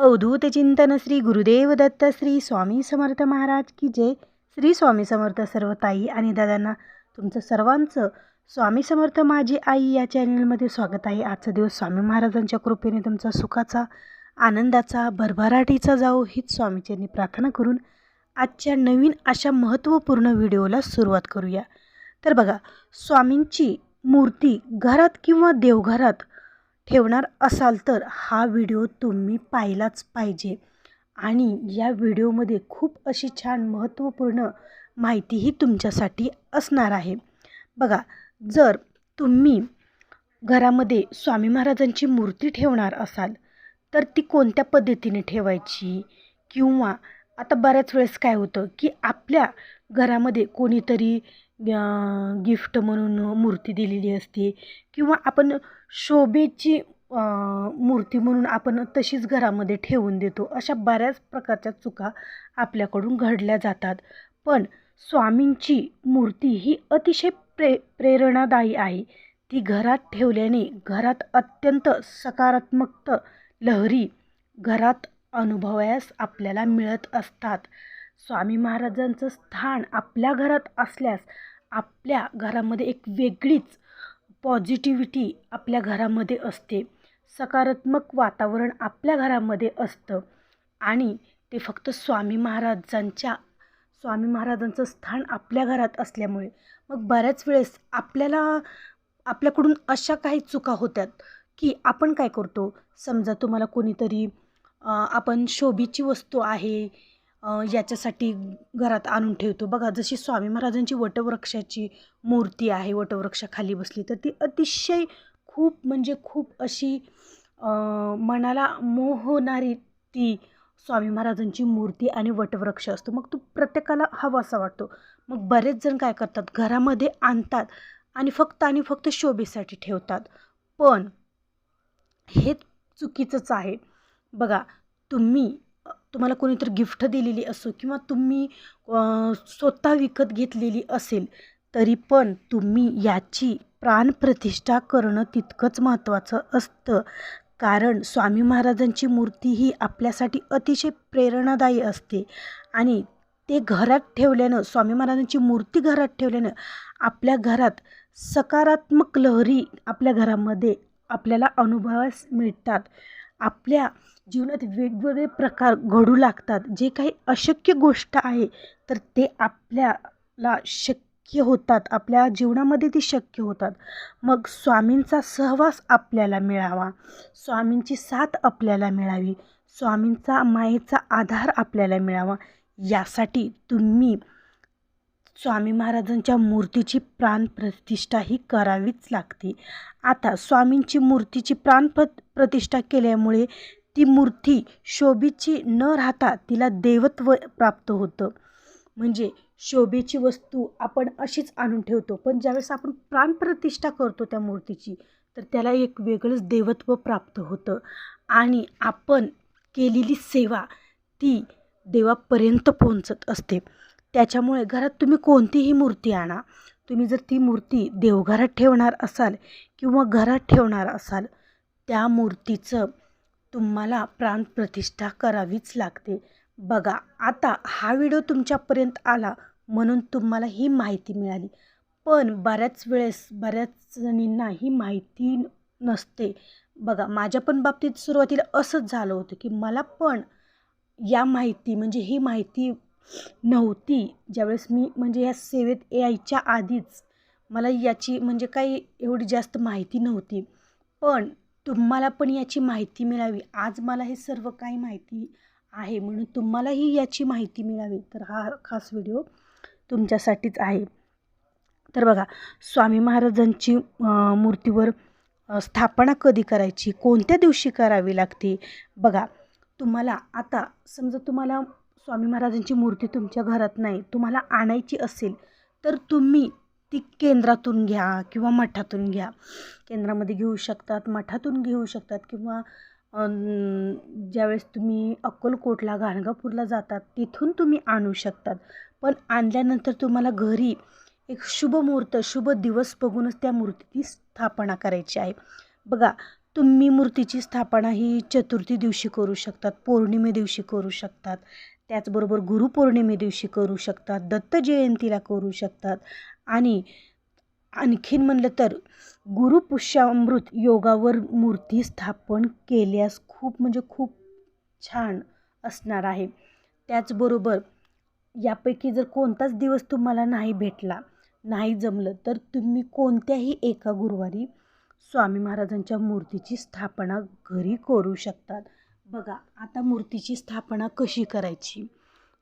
अवधूत चिंतन श्री गुरुदेव दत्त श्री स्वामी समर्थ महाराज की जय. श्री स्वामी समर्थ सर्व ताई आणि दादांना तुमचं सर्वांचं स्वामी समर्थ माझी आई या चॅनलमध्ये स्वागत आहे. आजचा दिवस स्वामी महाराजांच्या कृपेने तुमचा सुखाचा आनंदाचा भरभराटीचा जाओ हीच स्वामीच्यांनी प्रार्थना करून आजच्या नवीन अशा महत्त्वपूर्ण व्हिडिओला सुरुवात करूया. तर बघा स्वामींची मूर्ती घरात किंवा देवघरात ठेवणार असाल तर हा व्हिडिओ तुम्ही पाहिलाच पाहिजे. आणि या व्हिडिओमध्ये खूप अशी छान महत्त्वपूर्ण माहितीही तुमच्यासाठी असणार आहे. बघा जर तुम्ही घरामध्ये स्वामी महाराजांची मूर्ती ठेवणार असाल तर ती कोणत्या पद्धतीने ठेवायची? किंवा आता बऱ्याच वेळेस काय होतं की आपल्या घरामध्ये कोणीतरी गिफ्ट म्हणून मूर्ती दिलेली असते. किंवा आपण शोभेची मूर्ती म्हणून आपण तशीच घरामध्ये ठेवून देतो. अशा बऱ्याच प्रकारच्या चुका आपल्याकडून घडल्या जातात. पण स्वामींची मूर्ती ही अतिशय प्रे प्रेरणादायी आहे. ती घरात ठेवल्याने घरात अत्यंत सकारात्मक लहरी घरात अनुभवायास आपल्याला मिळत असतात. स्वामी महाराजांचं स्थान आपल्या घरात असल्यास आपल्या घरामध्ये एक वेगळीच पॉझिटिव्हिटी आपल्या घरामध्ये असते. सकारात्मक वातावरण आपल्या घरामध्ये असतं. आणि ते फक्त स्वामी महाराजांच्या स्वामी महाराजांचं स्थान आपल्या घरात असल्यामुळे मग बऱ्याच वेळेस आपल्याला आपल्याकडून अशा काही चुका होतात की आपण काय करतो? समजा तुम्हाला कोणीतरी आपण शोभेची वस्तू आहे याच्यासाठी घरात आणून ठेवतो. बघा जशी स्वामी महाराजांची वटवृक्षाची मूर्ती आहे वटवृक्षाखाली बसली तर ती अतिशय खूप म्हणजे खूप अशी मनाला मोहणारी ती स्वामी महाराजांची मूर्ती आणि वटवृक्ष असतो. मग तो प्रत्येकाला हवासा वाटतो. मग बरेच जण काय करतात? घरामध्ये आणतात आणि फक्त आणि फक्त शोभेसाठी ठेवतात. पण हे चुकीचंच आहे. बघा तुम्ही तुम्हाला कोणीतरी गिफ्ट दिलेली असो किंवा तुम्ही स्वतः विकत घेतलेली असेल तरी पण तुम्ही याची प्राणप्रतिष्ठा करणं तितकंच महत्त्वाचं असतं. कारण स्वामी महाराजांची मूर्ती ही आपल्यासाठी अतिशय प्रेरणादायी असते. आणि ते घरात ठेवल्यानं स्वामी महाराजांची मूर्ती घरात ठेवल्यानं आपल्या घरात सकारात्मक लहरी आपल्या घरामध्ये आपल्याला अनुभवास मिळतात. आपल्या जीवनात वेगवेगळे प्रकार घडू लागतात. जे काही अशक्य गोष्ट आहे तर ते आपल्याला शक्य होतात. आपल्या जीवनामध्ये ती शक्य होतात. मग स्वामींचा सहवास आपल्याला मिळावा. स्वामींची साथ आपल्याला मिळावी. स्वामींचा मायेचा आधार आपल्याला मिळावा. यासाठी तुम्ही स्वामी महाराजांच्या मूर्तीची प्राणप्रतिष्ठा ही करावीच लागते. आता स्वामींची मूर्तीची प्राण प्रतिष्ठा केल्यामुळे ती मूर्ती शोभेची न राहता तिला देवत्व प्राप्त होतं. म्हणजे शोभेची वस्तू आपण अशीच आणून ठेवतो. पण ज्यावेळेस आपण प्राणप्रतिष्ठा करतो त्या मूर्तीची तर त्याला एक वेगळंच देवत्व प्राप्त होतं. आणि आपण केलेली सेवा ती देवापर्यंत पोहोचत असते. त्याच्यामुळे घरात तुम्ही कोणतीही मूर्ती आणा. तुम्ही जर ती मूर्ती देवघरात ठेवणार असाल किंवा घरात ठेवणार असाल त्या मूर्तीचं तुम्हाला प्राणप्रतिष्ठा करावीच लागते. बघा आता हा व्हिडिओ तुमच्यापर्यंत आला म्हणून तुम्हाला ही माहिती मिळाली. पण बऱ्याच वेळेस बऱ्याच जणींना ही माहिती नसते. बघा माझ्या पण बाबतीत सुरुवातीला असंच झालं होतं की मला पण या माहिती म्हणजे ही माहिती नव्हती. ज्यावेळेस मी म्हणजे या सेवेत यायच्या आधीच मला याची म्हणजे काही एवढी जास्त माहिती नव्हती. पण तुम्हाला पण याची माहिती मिळावी. आज मला हे सर्व काही माहिती आहे म्हणून तुम्हालाही याची माहिती मिळावी. तर हा खास व्हिडिओ तुमच्यासाठीच आहे. तर बघा स्वामी महाराजांची मूर्तीवर स्थापना कधी करायची? कोणत्या दिवशी करावी लागते? बघा तुम्हाला आता समजा तुम्हाला स्वामी महाराजांची मूर्ती तुमच्या घरात नाही तुम्हाला आणायची असेल तर तुम्ही ती केंद्रातून घ्या किंवा मठातून घ्या. केंद्रामध्ये घेऊ शकतात मठातून घेऊ शकतात किंवा ज्यावेळेस तुम्ही अक्कलकोटला गाणगापूरला जातात तिथून तुम्ही आणू शकतात. पण आणल्यानंतर तुम्हाला घरी एक शुभ मुहूर्त शुभ दिवस बघूनच त्या मूर्तीची स्थापना करायची आहे. बघा तुम्ही मूर्तीची स्थापना ही चतुर्थी दिवशी करू शकतात पौर्णिमे दिवशी करू शकतात. त्याचबरोबर गुरुपौर्णिमे दिवशी करू शकतात दत्त जयंतीला करू शकतात. आणि आणखीन म्हणलं तर गुरुपुष्यामृत योगावर मूर्ती स्थापन केल्यास खूप म्हणजे खूप छान असणार आहे. त्याचबरोबर यापैकी जर कोणताच दिवस तुम्हाला नाही भेटला नाही जमलं तर तुम्ही कोणत्याही एका गुरुवारी स्वामी महाराजांच्या मूर्तीची स्थापना घरी करू शकतात. बघा आता मूर्तीची स्थापना कशी करायची?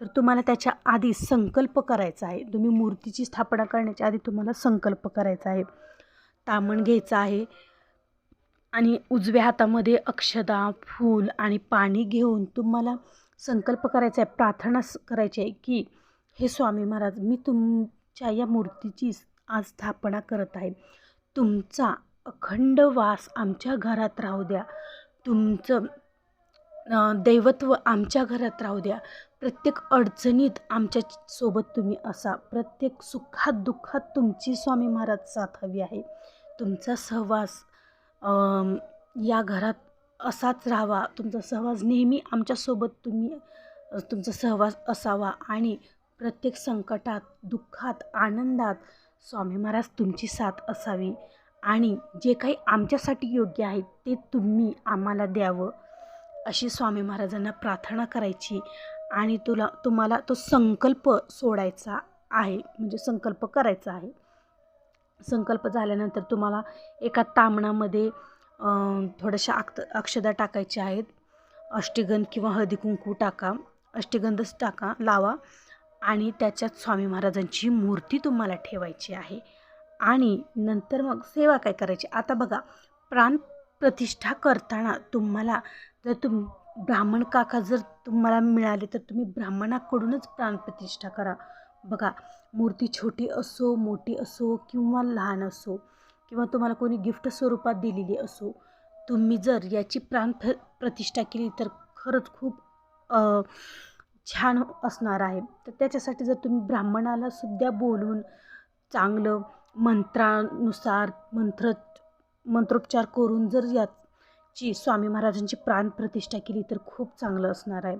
तर तुम्हाला त्याच्या आधी संकल्प करायचा आहे. तुम्ही मूर्तीची स्थापना करण्याच्या आधी तुम्हाला संकल्प करायचा आहे. तामण घ्यायचं आहे. आणि उजव्या हातामध्ये अक्षदा फूल आणि पाणी घेऊन तुम्हाला संकल्प करायचा आहे. प्रार्थना करायची आहे की हे स्वामी महाराज मी तुमच्या या मूर्तीची आज स्थापना करत आहे. तुमचा अखंड वास आमच्या घरात राहू द्या. तुमचं दैवत्व आमच्या घरात राहू द्या. प्रत्येक अडचणीत आमच्यासोबत तुम्ही असा. प्रत्येक सुखात दुःखात तुमची स्वामी महाराज साथ हवी आहे. तुमचा सहवास या घरात असाच राहावा. तुमचा सहवास नेहमी आमच्यासोबत तुम्ही तुमचा सहवास असावा आणि प्रत्येक संकटात दुःखात आनंदात स्वामी महाराज तुमची साथ असावी आणि जे काही आमच्यासाठी योग्य आहे ते तुम्ही आम्हाला द्यावं. अशी स्वामी महाराजांना प्रार्थना करायची आणि तुला तुम्हाला तो संकल्प सोडायचा आहे म्हणजे संकल्प करायचा आहे. संकल्प झाल्यानंतर तुम्हाला एका तामणामध्ये थोड्याशा अक्ष अक्षदा टाकायच्या आहेत. अष्टगंध किंवा हळदी कुंकू टाका अष्टगंधच टाका लावा आणि त्याच्यात स्वामी महाराजांची मूर्ती तुम्हाला ठेवायची आहे. आणि नंतर मग सेवा काय करायची? आता बघा प्राण प्रतिष्ठा करताना तुम्हाला जर तुम ब्राह्मण काका जर तुम्हाला मिळाले तर तुम्ही ब्राह्मणाकडूनच प्राणप्रतिष्ठा करा. बघा मूर्ती छोटी असो मोठी असो किंवा लहान असो किंवा तुम्हाला कोणी गिफ्ट स्वरूपात दिलेली असो तुम्ही जर याची प्राण प्रतिष्ठा केली तर खरंच खूप छान असणार आहे. तर त्याच्यासाठी जर तुम्ही ब्राह्मणाला सुद्धा बोलून चांगलं मंत्रानुसार मंत्र मंत्रोपचार करून जर जी स्वामी महाराजांची प्राणप्रतिष्ठा केली तर खूप चांगलं असणार आहे.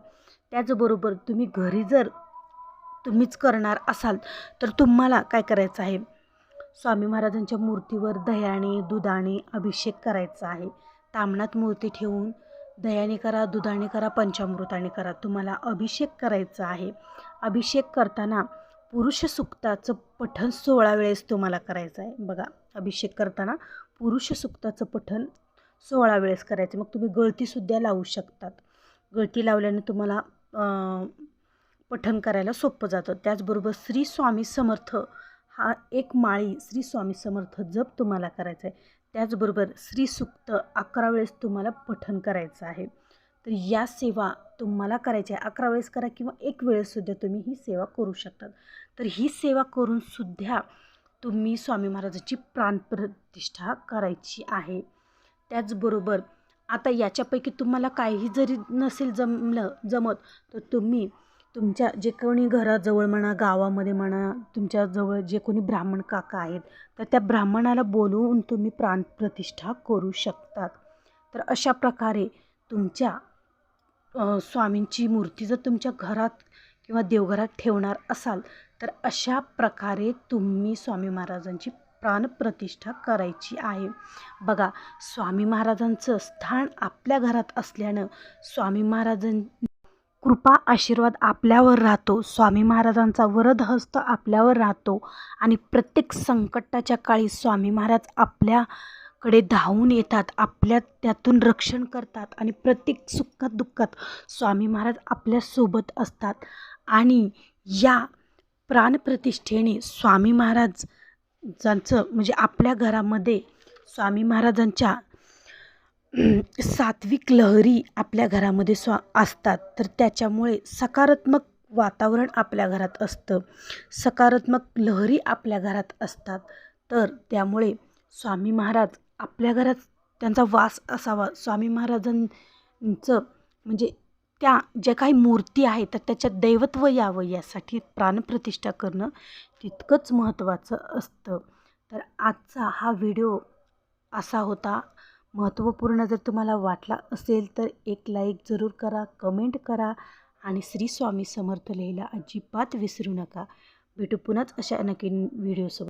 त्याचबरोबर तुम्ही घरी जर तुम्हीच करणार असाल तर तुम्हाला काय करायचं आहे? स्वामी महाराजांच्या मूर्तीवर दह्याने दुधाने अभिषेक करायचा आहे. तामणात मूर्ती ठेवून दह्याने करा दुधाने करा पंचामृताने करा. तुम्हाला अभिषेक करायचा आहे. अभिषेक करताना पुरुष सुक्ताचं पठण सोळा वेळेस तुम्हाला करायचं आहे. बघा अभिषेक करताना पुरुष सुक्ताचं पठण सोळा वेळेस करायचं. मग तुम्ही गळतीसुद्धा लावू शकतात. गळती लावल्याने तुम्हाला पठण करायला सोपं जातं. त्याचबरोबर श्री स्वामी समर्थ हा एक माळी श्री स्वामी समर्थ जप तुम्हाला करायचा आहे. त्याचबरोबर श्री सुक्त अकरा वेळेस तुम्हाला पठण करायचं आहे. तर या सेवा तुम्हाला करायच्या आहे. अकरा वेळेस करा किंवा एक वेळेससुद्धा तुम्ही ही सेवा करू शकतात. तर ही सेवा करूनसुद्धा तुम्ही स्वामी महाराजाची प्राणप्रतिष्ठा करायची आहे. त्याचबरोबर आता याच्यापैकी तुम्हाला काही जरी नसेल जमलं जमत तर तुम्ही तुमच्या जे कोणी घराजवळ म्हणा गावामध्ये म्हणा तुमच्याजवळ जे कोणी ब्राह्मण काका आहेत तर त्या ब्राह्मणाला बोलवून तुम्ही प्राणप्रतिष्ठा करू शकतात. तर अशा प्रकारे तुमच्या स्वामींची मूर्ती जर तुमच्या घरात किंवा देवघरात ठेवणार असाल तर अशा प्रकारे तुम्ही स्वामी महाराजांची प्राणप्रतिष्ठा करायची आहे. बघा स्वामी महाराजांचं स्थान आपल्या घरात असल्यानं स्वामी महाराजां कृपा आशीर्वाद आपल्यावर राहतो. स्वामी महाराजांचा वरदहस्त आपल्यावर राहतो. आणि प्रत्येक संकटाच्या काळी स्वामी महाराज आपल्याकडे धावून येतात. आपल्या त्यातून रक्षण करतात. आणि प्रत्येक सुखात दुःखात स्वामी महाराज आपल्यासोबत असतात. आणि या प्राणप्रतिष्ठेने स्वामी महाराज ज्यांचं म्हणजे आपल्या घरामध्ये स्वामी महाराजांच्या सात्विक लहरी आपल्या घरामध्ये स्वा असतात. तर त्याच्यामुळे सकारात्मक वातावरण आपल्या घरात असतं. सकारात्मक लहरी आपल्या घरात असतात. तर त्यामुळे स्वामी महाराज आपल्या घरात त्यांचा वास असावा. स्वामी महाराजांचं म्हणजे त्या ज्या काही मूर्ती आहेत तर त्याच्यात दैवत्व यावं यासाठी प्राणप्रतिष्ठा करणं तितकंच महत्त्वाचं असतं. तर आजचा हा व्हिडिओ असा होता. महत्त्वपूर्ण जर तुम्हाला वाटला असेल तर एक लाईक जरूर करा कमेंट करा आणि श्री स्वामी समर्थ लिहायला अजिबात विसरू नका. भेटू पुन्हाच अशा नवीन व्हिडिओसोबत.